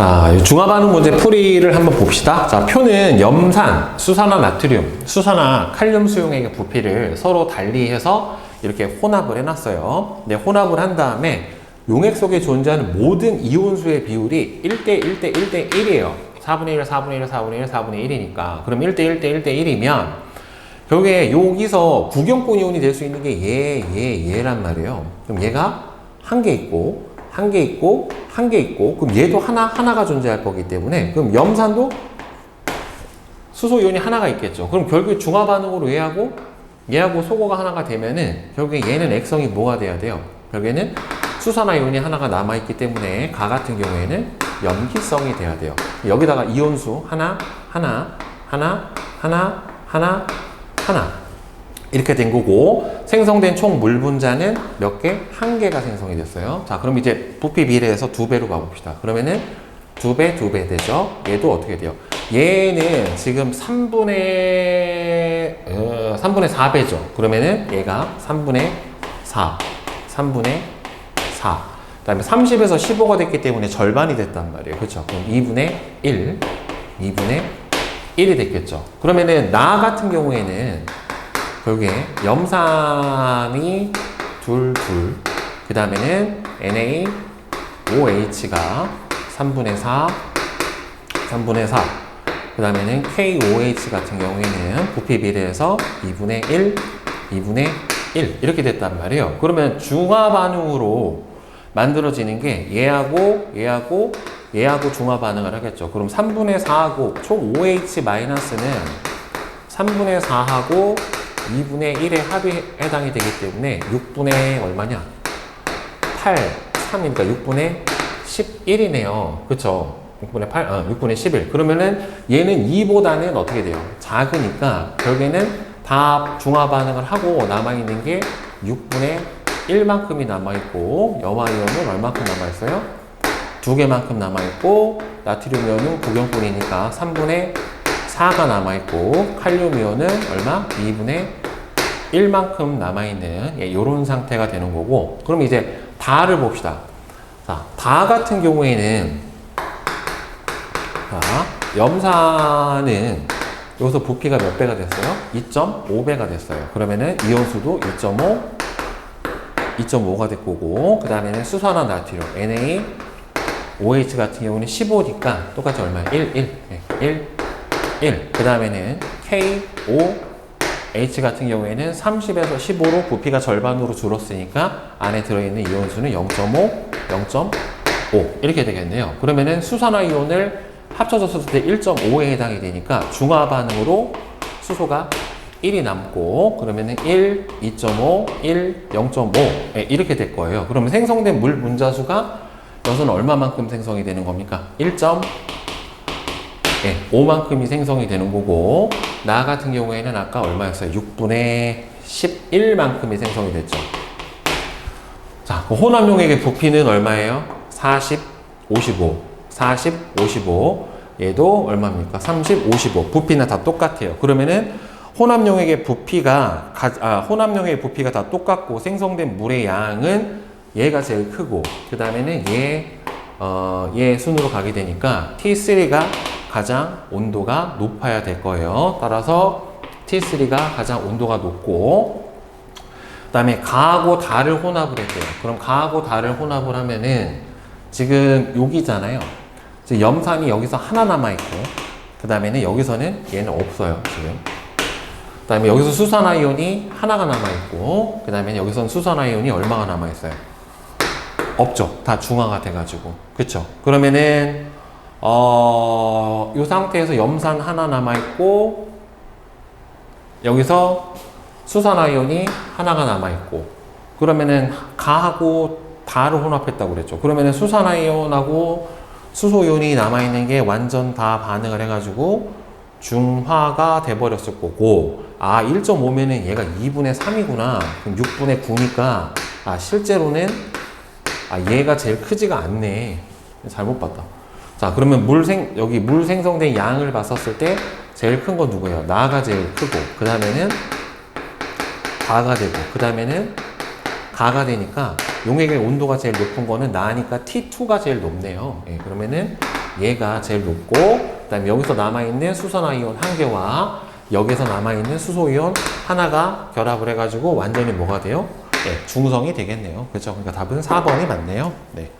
자, 이 중화반응 문제 풀이를 한번 봅시다. 자, 표는 염산, 수산화 나트륨, 수산화 칼륨 수용액의 부피를 서로 달리해서 이렇게 혼합을 해놨어요. 네, 혼합을 한 다음에 용액 속에 존재하는 모든 이온수의 비율이 1대 1대 1대 1이에요. 4분의 1, 4분의 1, 4분의 1, 4분의 1이니까. 그럼 1대 1대 1대 1이면 결국에 여기서 구경권 이온이 될 수 있는 게 얘, 얘, 얘란 말이에요. 그럼 얘가 한 개 있고, 한 개 있고, 한 개 있고, 그럼 얘도 하나, 하나가 존재할 거기 때문에, 그럼 염산도 수소 이온이 하나가 있겠죠. 그럼 결국에 중화 반응으로 얘하고, 얘하고 소고가 하나가 되면은, 결국에 얘는 액성이 뭐가 돼야 돼요? 결국에는 수산화 이온이 하나가 남아 있기 때문에, 가 같은 경우에는 염기성이 돼야 돼요. 여기다가 이온수 하나, 하나, 하나, 하나, 하나, 하나. 이렇게 된 거고 생성된 총 물 분자는 몇 개? 한 개가 생성이 됐어요. 자, 그럼 이제 부피 비례해서 두 배로 가봅시다. 그러면은 두 배, 두 배 되죠. 얘도 어떻게 돼요? 얘는 지금 3분의 어, 3분의 4배죠. 그러면은 얘가 3분의 4, 3분의 4. 그 다음에 30에서 15가 됐기 때문에 절반이 됐단 말이에요. 그렇죠? 그럼 2분의 1, 2분의 1이 됐겠죠. 그러면은 나 같은 경우에는 결국에 염산이 둘, 둘. 그 다음에는 NaOH가 3분의 4, 3분의 4. 그 다음에는 KOH 같은 경우에는 부피 비례해서 2분의 1, 2분의 1. 이렇게 됐단 말이에요. 그러면 중화 반응으로 만들어지는 게 얘하고, 얘하고, 얘하고 중화 반응을 하겠죠. 그럼 3분의 4하고 총 OH 마이너스는 3분의 4하고 2분의 1의 합이 해당이 되기 때문에 6분의 얼마냐? 8, 3이니까 6분의 11이네요. 그쵸? 6분의 8, 어, 6분의 11. 그러면은 얘는 2보다는 어떻게 돼요? 작으니까 결국에는 다 중화 반응을 하고 남아있는 게 6분의 1만큼이 남아있고 염화이온은 얼만큼 남아있어요? 두 개만큼 남아있고 나트륨 이온은 구경분이니까 3분의 4가 남아있고 칼륨 이온은 얼마? 2분의 1만큼 남아있는 예, 이런 상태가 되는 거고 그럼 이제 다를 봅시다. 자, 다 같은 경우에는 자, 염산은 여기서 부피가 몇 배가 됐어요? 2.5배가 됐어요. 그러면은 이온수도 2.5, 2.5가 될 거고 그 다음에는 수산화 나트륨 Na, OH 같은 경우는 15니까 똑같이 얼마야? 1, 1, 1, 1. 그 다음에는 K, O, H 같은 경우에는 30에서 15로 부피가 절반으로 줄었으니까 안에 들어있는 이온수는 0.5, 0.5 이렇게 되겠네요. 그러면은 수산화 이온을 합쳐졌을 때 1.5에 해당이 되니까 중화 반응으로 수소가 1이 남고 그러면은 1, 2.5, 1, 0.5 예, 이렇게 될 거예요. 그러면 생성된 물 분자수가 여기서는 얼마만큼 생성이 되는 겁니까? 1. 예, 5만큼이 생성이 되는 거고 나 같은 경우에는 아까 얼마였어요? 6분의 11만큼이 생성이 됐죠. 자, 그 혼합용액의 부피는 얼마예요? 40, 55. 40, 55. 얘도 얼마입니까? 30, 55. 부피는 다 똑같아요. 그러면은 혼합용액의 부피가 가, 아, 혼합용액의 부피가 다 똑같고 생성된 물의 양은 얘가 제일 크고 그 다음에는 얘, 어, 얘 순으로 가게 되니까 T3가 가장 온도가 높아야 될 거예요. 따라서 T3가 가장 온도가 높고 그 다음에 가하고 달을 혼합을 했대요. 그럼 가하고 달을 혼합을 하면은 지금 여기잖아요. 염산이 여기서 하나 남아있고 그 다음에는 여기서는 얘는 없어요. 지금. 그 다음에 여기서 수산화이온이 하나가 남아있고 그 다음에 여기서는 수산화이온이 얼마가 남아있어요? 없죠. 다 중화가 돼가지고. 그쵸? 그러면은 어, 이 상태에서 염산 하나 남아있고, 여기서 수산화이온이 하나가 남아있고, 그러면은 가하고 다를 혼합했다고 그랬죠. 그러면은 수산화이온하고 수소 이온이 남아있는 게 완전 다 반응을 해가지고 중화가 돼버렸을 거고, 아, 1.5면은 얘가 2분의 3이구나. 그럼 6분의 9니까, 아, 실제로는, 아, 얘가 제일 크지가 않네. 잘못 봤다. 자, 그러면 물 생, 여기 물 생성된 양을 봤었을 때 제일 큰 건 누구예요? 나가 제일 크고, 그 다음에는 가가 되고, 그 다음에는 가가 되니까 용액의 온도가 제일 높은 거는 나니까 T2가 제일 높네요. 예, 그러면은 얘가 제일 높고 그다음에 여기서 남아있는 수선화이온 한 개와 여기서 남아있는 수소이온 하나가 결합을 해가지고 완전히 뭐가 돼요? 네, 중성이 되겠네요. 그렇죠? 그러니까 답은 4번이 맞네요. 네.